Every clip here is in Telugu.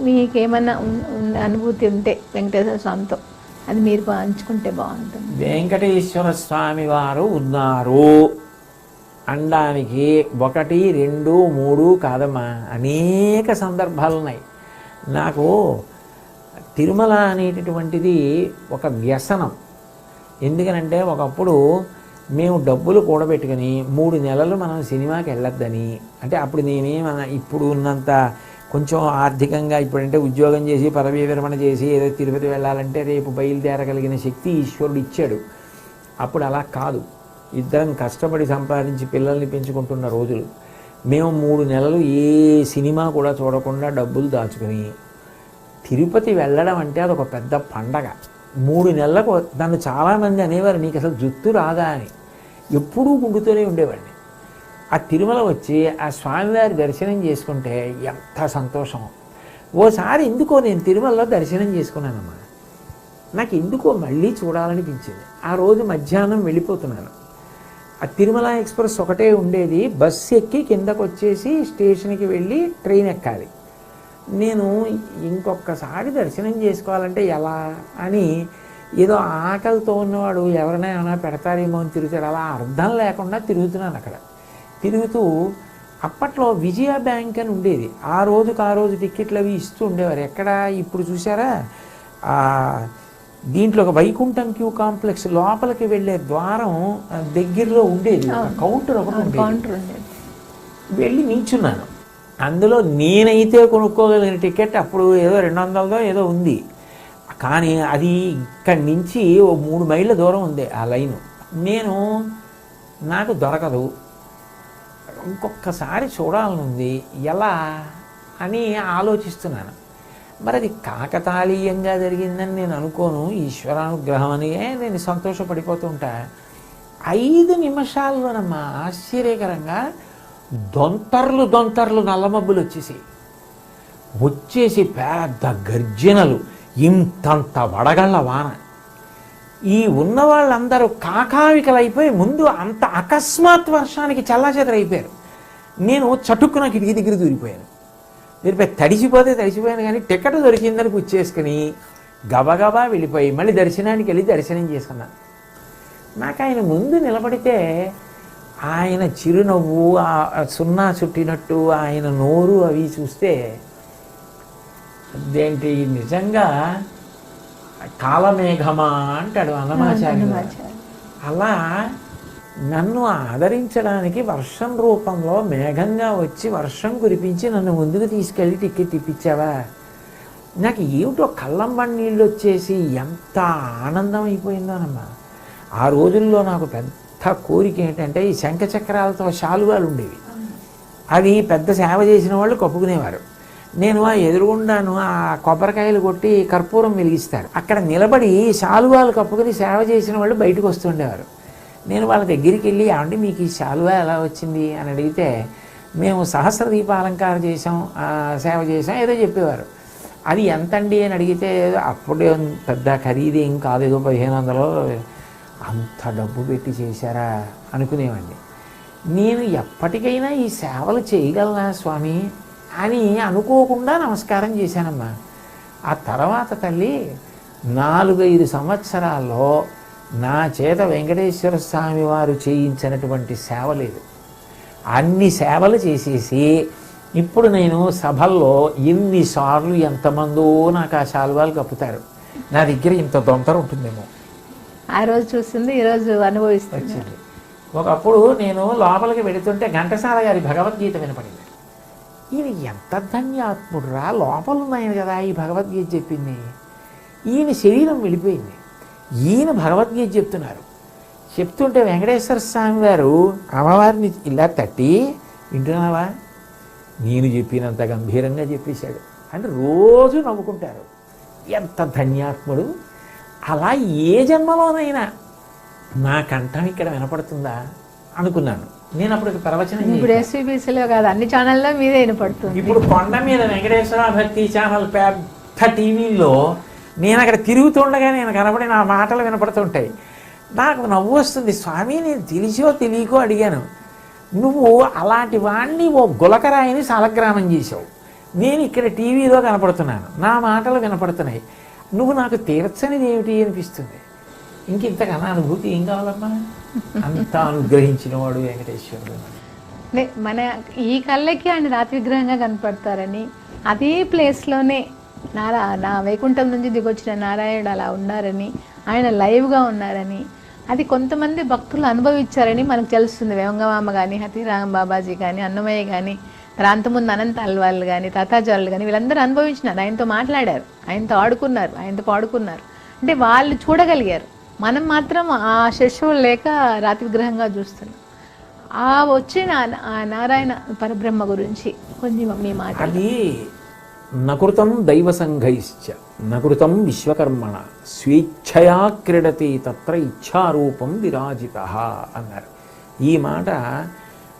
మీకేమన్నా ఉన్- ఉన్- అనుభూతి ఉంటే వెంకటేశ్వర స్వామితో అది మీరు పంచుకుంటే బాగుంటుంది. వెంకటేశ్వర స్వామి వారు ఉన్నారు. అనడానికి ఒకటి రెండు మూడు కాదమ్మా. అనేక సందర్భాలు ఉన్నాయి. నాకు తిరుమల అనేటటువంటిది ఒక వ్యసనం. ఎందుకనంటే ఒకప్పుడు మేము డబ్బులు కూడబెట్టుకుని మూడు నెలలు మనం సినిమాకి వెళ్ళొద్దని అంటే అప్పుడు నేనేమన్నా ఇప్పుడు ఉన్నంత కొంచెం ఆర్థికంగా ఇప్పుడంటే ఉద్యోగం చేసి పదవీ విరమణ చేసి ఏదో తిరుపతి వెళ్ళాలంటే రేపు బయలుదేరగలిగిన శక్తి ఈశ్వరుడు ఇచ్చాడు. అప్పుడు అలా కాదు. ఇద్దరం కష్టపడి సంపాదించి పిల్లల్ని పెంచుకుంటున్న రోజులు. మేము మూడు నెలలు ఏ సినిమా కూడా చూడకుండా డబ్బులు దాచుకుని తిరుపతి వెళ్ళడం అంటే అదొక పెద్ద పండగ. మూడు నెలలకు నన్ను చాలామంది అనేవారు నీకు అసలు జుత్తు రాదా అని. ఎప్పుడూ గుండుతూనే ఉండేవాడిని. ఆ తిరుమల వచ్చి ఆ స్వామివారి దర్శనం చేసుకుంటే ఎంత సంతోషం. ఓసారి ఎందుకో నేను తిరుమలలో దర్శనం చేసుకున్నానమ్మా. నాకు ఎందుకో మళ్ళీ చూడాలనిపించింది. ఆ రోజు మధ్యాహ్నం వెళ్ళిపోతున్నాను. ఆ తిరుమల ఎక్స్ప్రెస్ ఒకటే ఉండేది. బస్సు ఎక్కి కిందకు వచ్చేసి స్టేషన్కి వెళ్ళి ట్రైన్ ఎక్కాలి. నేను ఇంకొకసారి దర్శనం చేసుకోవాలంటే ఎలా అని ఏదో ఆకలితో ఉన్నవాడు ఎవరినైనా పెడతారేమో అని తిరుగుతాడు. అలా అర్థం లేకుండా తిరుగుతున్నాను అక్కడ. తిరుగుతూ అప్పట్లో విజయ బ్యాంక్ అని ఉండేది. ఆ రోజుకు ఆ రోజు టికెట్లు అవి ఇస్తూ ఉండేవారు. ఎక్కడ? ఇప్పుడు చూసారా ఆ దీంట్లో ఒక వైకుంఠం క్యూ కాంప్లెక్స్ లోపలికి వెళ్ళే ద్వారం దగ్గరలో ఉండేది. కౌంటర్ ఒకటి ఉండేది. వెళ్ళి నిల్చున్నాను అందులో నేనైతే కొనుక్కోగలిగిన టికెట్ అప్పుడు ఏదో రెండు వందలదో ఏదో ఉంది. కానీ అది ఇక్కడి నుంచి ఓ మూడు మైళ్ళ దూరం ఉంది ఆ లైను. నేను నాకు దొరకదు. ఇంకొకసారి చూడాలనుంది ఎలా అని ఆలోచిస్తున్నాను. మరి అది కాకతాళీయంగా జరిగిందని నేను అనుకోను ఈశ్వరానుగ్రహం అని నేను సంతోషపడిపోతుంటా. ఐదు నిమిషాల్లోనమ్మా ఆశ్చర్యకరంగా దొంతర్లు దొంతర్లు నల్లమబ్బులు వచ్చేసి వచ్చేసి పెద్ద గర్జనలు ఇంతంత వడగళ్ళ వాన. ఈ ఉన్న వాళ్ళందరూ కాకావికలైపోయి ముందు అంత అకస్మాత్ వర్షానికి చల్లాచెదరైపోయారు. నేను చటుక్కున కిటికీ దగ్గర దూరిపోయాను. దూరిపోయి తడిసిపోతే తడిసిపోయాను కానీ టికెట్ దొరికిందని పుచ్చేసుకుని గబగబా వెళ్ళిపోయి మళ్ళీ దర్శనానికి వెళ్ళి దర్శనం చేసుకున్నాను. నాకు ఆయన ముందు నిలబడితే ఆయన చిరునవ్వు ఆ సున్నా చుట్టినట్టు ఆయన నోరు అవి చూస్తే అదేంటి నిజంగా కాలమేఘమా అంటాడు అన్నమాచార్య హనుమాచార్య. అలా నన్ను ఆదరించడానికి వర్షం రూపంలో మేఘంగా వచ్చి వర్షం కురిపించి నన్ను ముందుకు తీసుకెళ్ళి టికెట్ ఇప్పించావా నాకు ఏమిటో కళ్ళంబడి నీళ్ళు వచ్చేసి ఎంత ఆనందం అయిపోయిందోనమ్మా ఆ రోజుల్లో నాకు పెద్ద కోరిక ఏంటంటే ఈ శంఖ చక్రాలతో శాలువాలు ఉండేవి. అవి పెద్ద సేవ చేసిన వాళ్ళు కప్పుకునేవారు. నేను ఆ ఎదురుగుండాను ఆ కొబ్బరికాయలు కొట్టి కర్పూరం వెలిగిస్తారు. అక్కడ నిలబడి శాలువాలు కప్పుకొని సేవ చేసిన వాళ్ళు బయటకు వస్తుండేవారు. నేను వాళ్ళ దగ్గరికి వెళ్ళి ఏమండి మీకు ఈ శాలువా ఎలా వచ్చింది? అని అడిగితే మేము సహస్ర దీపాలంకారం చేసాం సేవ చేసాం ఏదో చెప్పేవారు. అది ఎంతండి? అని అడిగితే అప్పుడే పెద్ద ఖరీదేం కాదు ఏదో పదిహేను వందలు అంత డబ్బు పెట్టి చేశారా? అనుకునేవండి నేను ఎప్పటికైనా ఈ సేవలు చేయగలనా స్వామి? అని అనుకోకుండా నమస్కారం చేశానమ్మా. ఆ తర్వాత తల్లి నాలుగైదు సంవత్సరాల్లో నా చేత వెంకటేశ్వర స్వామి వారు చేయించినటువంటి సేవ లేదు అన్ని సేవలు చేసేసి ఇప్పుడు నేను సభల్లో ఎన్నిసార్లు ఎంతమందో నాకు ఆ శాలువాలు కప్పుతారు. నా దగ్గర ఇంత దొంతర ఉంటుందేమో. ఆ రోజు చూస్తుంది ఈ రోజు అనుభవిస్తుంది. ఒకప్పుడు నేను లోపలికి వెళుతుంటే ఘంటసాల గారి భగవద్గీత వినపడింది. ఈయన ఎంత ధన్యాత్ముడురా? లోపల ఉన్నాయని కదా ఈ భగవద్గీత చెప్పింది. ఈయన శరీరం వెళ్ళిపోయింది. ఈయన భగవద్గీత చెప్తున్నారు. చెప్తుంటే వెంకటేశ్వర స్వామి వారు అమ్మవారిని ఇలా తట్టి వింటున్నావా? నేను చెప్పినంత గంభీరంగా చెప్పేశాడు. అంటే రోజు నవ్వుకుంటారు. ఎంత ధన్యాత్ముడు. అలా ఏ జన్మలోనైనా నా కంఠం ఇక్కడ వినపడుతుందా? అనుకున్నాను. నేను అప్పుడు ప్రవచనం ఇప్పుడు. ఎస్వీబీసీలో కాదు అన్ని ఛానల్లో మీదే వినపడుతుంది. ఇప్పుడు కొండ మీద వెంకటేశ్వర భక్తి ఛానల్ పెద్ద టీవీల్లో నేను అక్కడ తిరుగుతుండగా నేను కనబడి నా మాటలు వినపడుతుంటాయి. నాకు నవ్వు వస్తుంది. స్వామి నేను తెలిసో తెలియకో అడిగాను. నువ్వు అలాంటి వాణ్ణి ఓ గులకరాయిని సాలగ్రామం చేసావు నేను ఇక్కడ టీవీలో కనపడుతున్నాను. నా మాటలు వినపడుతున్నాయి. నువ్వు నాకు తీర్చనిది ఏమిటి అనిపిస్తుంది? ఇంకింతకన్నా అనుభూతి ఏం కావాలమ్మా? అంత అనుగ్రహించిన వాడు వెంకటేశ్వరుడు మన ఈ కళ్ళకి ఆయన రాతి విగ్రహంగా కనపడతారని అదే ప్లేస్లోనే నారా నా వైకుంఠం నుంచి దిగొచ్చిన నారాయణుడు అలా ఉన్నారని ఆయన లైవ్గా ఉన్నారని అది కొంతమంది భక్తులు అనుభవించారని మనకు తెలుస్తుంది. వేమంగమామ కానీ హతిరామ బాబాజీ కానీ అన్నమయ్య కానీ రాంతముందు అనంత అల్వాళ్ళు కానీ తాతాజాలు కానీ వీళ్ళందరూ అనుభవించినారు. ఆయనతో మాట్లాడారు. ఆయనతో ఆడుకున్నారు. ఆయనతో పాడుకున్నారు. అంటే వాళ్ళు చూడగలిగారు. మనం మాత్రం ఆ శిశువులు లేక రాతి విగ్రహంగా చూస్తున్నాం. ఆ వచ్చిన ఆ నారాయణ పరబ్రహ్మ గురించి కొంచెం మీ మాట అది నకృతం దైవ సంఘైశ్చ నకృతం విశ్వకర్మణ స్వేచ్ఛయా క్రీడతి తత్ర ఇచ్ఛారూపం విరాజిత అన్నారు. ఈ మాట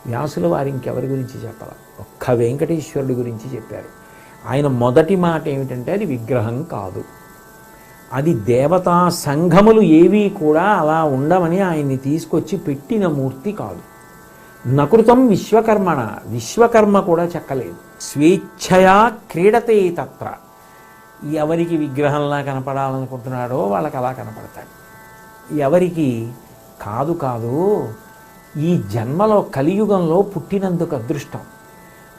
వ్యాసుల వారి ఇంకెవరి గురించి చెప్పాల? ఒక్క వెంకటేశ్వరుడి గురించి చెప్పారు. ఆయన మొదటి మాట ఏమిటంటే అది విగ్రహం కాదు. అది దేవతా సంఘములు ఏవీ కూడా అలా ఉండమని ఆయన్ని తీసుకొచ్చి పెట్టిన మూర్తి కాదు. నకృతం విశ్వకర్మణ విశ్వకర్మ కూడా చెక్కలేదు. స్వేచ్ఛయా క్రీడతే తత్ర. ఎవరికి విగ్రహంలా కనపడాలనుకుంటున్నాడో వాళ్ళకి అలా కనపడతాడు. ఎవరికి కాదు కాదు ఈ జన్మలో కలియుగంలో పుట్టినందుకు అదృష్టం.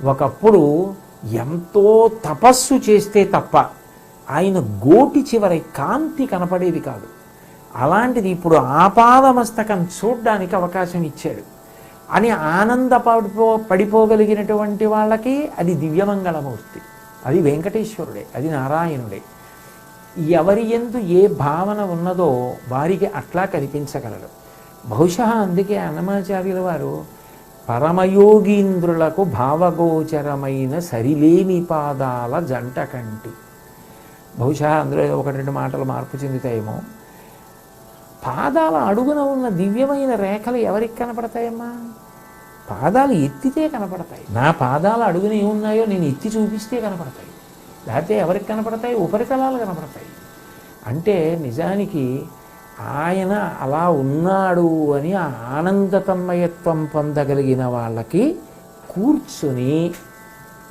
ఒకప్పుడు ఎంతో తపస్సు చేస్తే తప్ప ఆయన గోటి చివరి కాంతి కనపడేది కాదు. అలాంటిది ఇప్పుడు ఆపాదమస్తకం చూడ్డానికి అవకాశం ఇచ్చాడు. అని ఆనంద పడిపో పడిపోగలిగినటువంటి వాళ్ళకి అది దివ్యమంగళమూర్తి. అది వెంకటేశ్వరుడే అది నారాయణుడే. ఎవరి ఎందు ఏ భావన ఉన్నదో వారికి అట్లా కనిపించగలడు. బహుశా అందుకే అన్నమాచార్యుల వారు పరమయోగీంద్రులకు భావగోచరమైన సరిలేని పాదాల జంట కంటి బహుశా అందులో ఒక ఒకటి రెండు మాటలు మార్పు చెందుతాయేమో. పాదాల అడుగున ఉన్న దివ్యమైన రేఖలు ఎవరికి కనపడతాయమ్మా? పాదాలు ఎత్తితే కనపడతాయి. నా పాదాల అడుగున ఏమున్నాయో నేను ఎత్తి చూపిస్తే కనపడతాయి. లేకపోతే ఎవరికి కనపడతాయి? ఉపరితలాలు కనపడతాయి. అంటే నిజానికి ఆయన అలా ఉన్నాడు అని ఆనందతమయత్వం ఆనందతన్మయత్వం పొందగలిగిన వాళ్ళకి కూర్చుని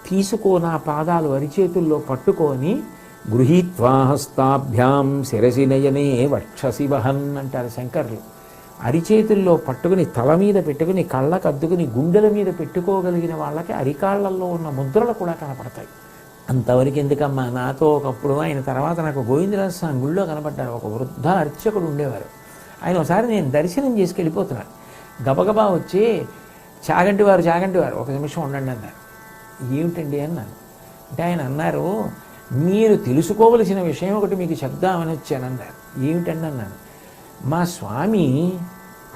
తీసుకో నా పాదాలు అరిచేతుల్లో పట్టుకొని గృహీత్వా హస్తాభ్యాం శిరసి నయనే వక్షసి వహన్ అంటారు శంకర్లు. అరిచేతుల్లో పట్టుకుని తల మీద పెట్టుకుని కళ్ళకు అద్దుకుని గుండెల మీద పెట్టుకోగలిగిన వాళ్ళకి అరికాళ్ళలో ఉన్న ముద్రలు కూడా కనపడతాయి. అంతవరకు ఎందుకమ్మా? నాతో ఒకప్పుడు ఆయన తర్వాత నాకు గోవిందరాజ స్వామి గుళ్ళో కనపడ్డారు ఒక వృద్ధ అర్చకుడు ఉండేవారు. ఆయన ఒకసారి నేను దర్శనం చేసుకెళ్ళిపోతున్నాను. గబగబా వచ్చి చాగంటి వారు చాగంటి వారు ఒక నిమిషం ఉండండి అన్నారు. ఏమిటండి? అన్నాను. అంటే ఆయన అన్నారు మీరు తెలుసుకోవలసిన విషయం ఒకటి మీకు చెప్దామని వచ్చానన్నారు ఏమిటండి అన్నాను మా స్వామి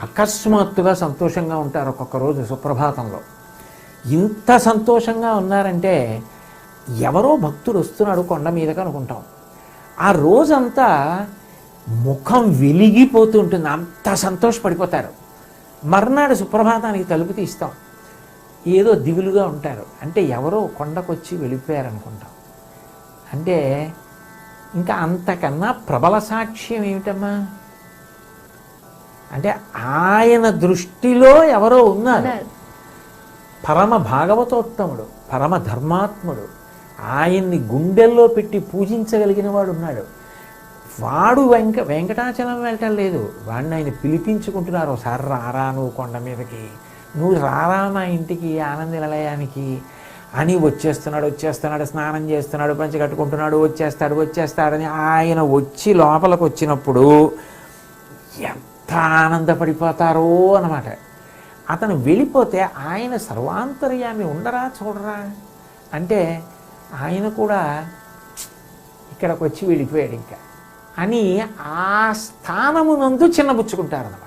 అకస్మాత్తుగా సంతోషంగా ఉంటారు ఒక్కొక్క రోజు సుప్రభాతంలో. ఇంత సంతోషంగా ఉన్నారంటే ఎవరో భక్తుడు వస్తున్నాడు కొండ మీదకి అనుకుంటాం. ఆ రోజంతా ముఖం వెలిగిపోతుంటుంది అంత సంతోషపడిపోతారు. మర్నాడు సుప్రభాతానికి తలుపు తీస్తాం. ఏదో దిగులుగా ఉంటారు. అంటే ఎవరో కొండకొచ్చి వెళ్ళిపోయారు అనుకుంటాం అంటే ఇంకా అంతకన్నా ప్రబల సాక్ష్యం ఏమిటమ్మా? అంటే ఆయన దృష్టిలో ఎవరో ఉన్నారు. పరమ భాగవతోత్తముడు పరమ ధర్మాత్ముడు ఆయన్ని గుండెల్లో పెట్టి పూజించగలిగిన వాడు ఉన్నాడు. వాడు వెంక వెంకటాచలం వెళ్ళటం లేదు. వాడిని ఆయన పిలిపించుకుంటున్నారు. ఒకసారి రారా నువ్వు కొండ మీదకి. నువ్వు రారా మా ఇంటికి ఆనంద నిలయానికి. అని వచ్చేస్తున్నాడు వచ్చేస్తున్నాడు స్నానం చేస్తున్నాడు పంచి కట్టుకుంటున్నాడు వచ్చేస్తాడు వచ్చేస్తాడని ఆయన వచ్చి లోపలికి వచ్చినప్పుడు ఎంత ఆనందపడిపోతారో అనమాట అతను వెళ్ళిపోతే ఆయన సర్వాంతర్యామి ఉండరా చూడరా? అంటే ఆయన కూడా ఇక్కడికి వచ్చి వెళ్ళిపోయాడు ఇంకా అని ఆ స్థానమునందు చిన్నబుచ్చుకుంటారన్నమాట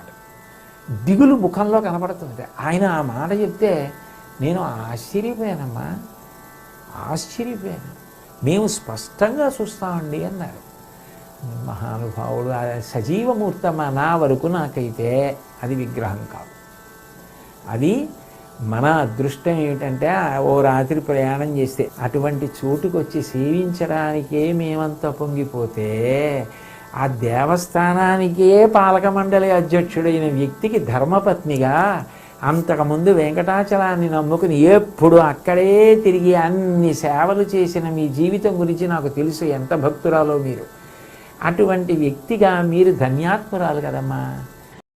దిగులు ముఖంలో కనపడుతుంది. ఆయన ఆ మాట చెప్తే నేను ఆశ్చర్యపోయానమ్మా. ఆశ్చర్యపోయాను. మేము స్పష్టంగా చూస్తామండి అన్నారు. మహానుభావుడు సజీవమూర్తమ నా వరకు నాకైతే అది విగ్రహం కాదు. అది మన అదృష్టం ఏమిటంటే ఓ రాత్రి ప్రయాణం చేస్తే అటువంటి చోటుకు వచ్చి సేవించడానికే మేమంతా పొంగిపోతే ఆ దేవస్థానానికే పాలక మండలి అధ్యక్షుడైన వ్యక్తికి ధర్మపత్నిగా అంతకుముందు వెంకటాచలాన్ని నమ్ముకుని ఎప్పుడు అక్కడే తిరిగి అన్ని సేవలు చేసిన మీ జీవితం గురించి నాకు తెలుసు. ఎంత భక్తురాలో మీరు. అటువంటి వ్యక్తిగా మీరు ధన్యాత్మురాలు కదమ్మా.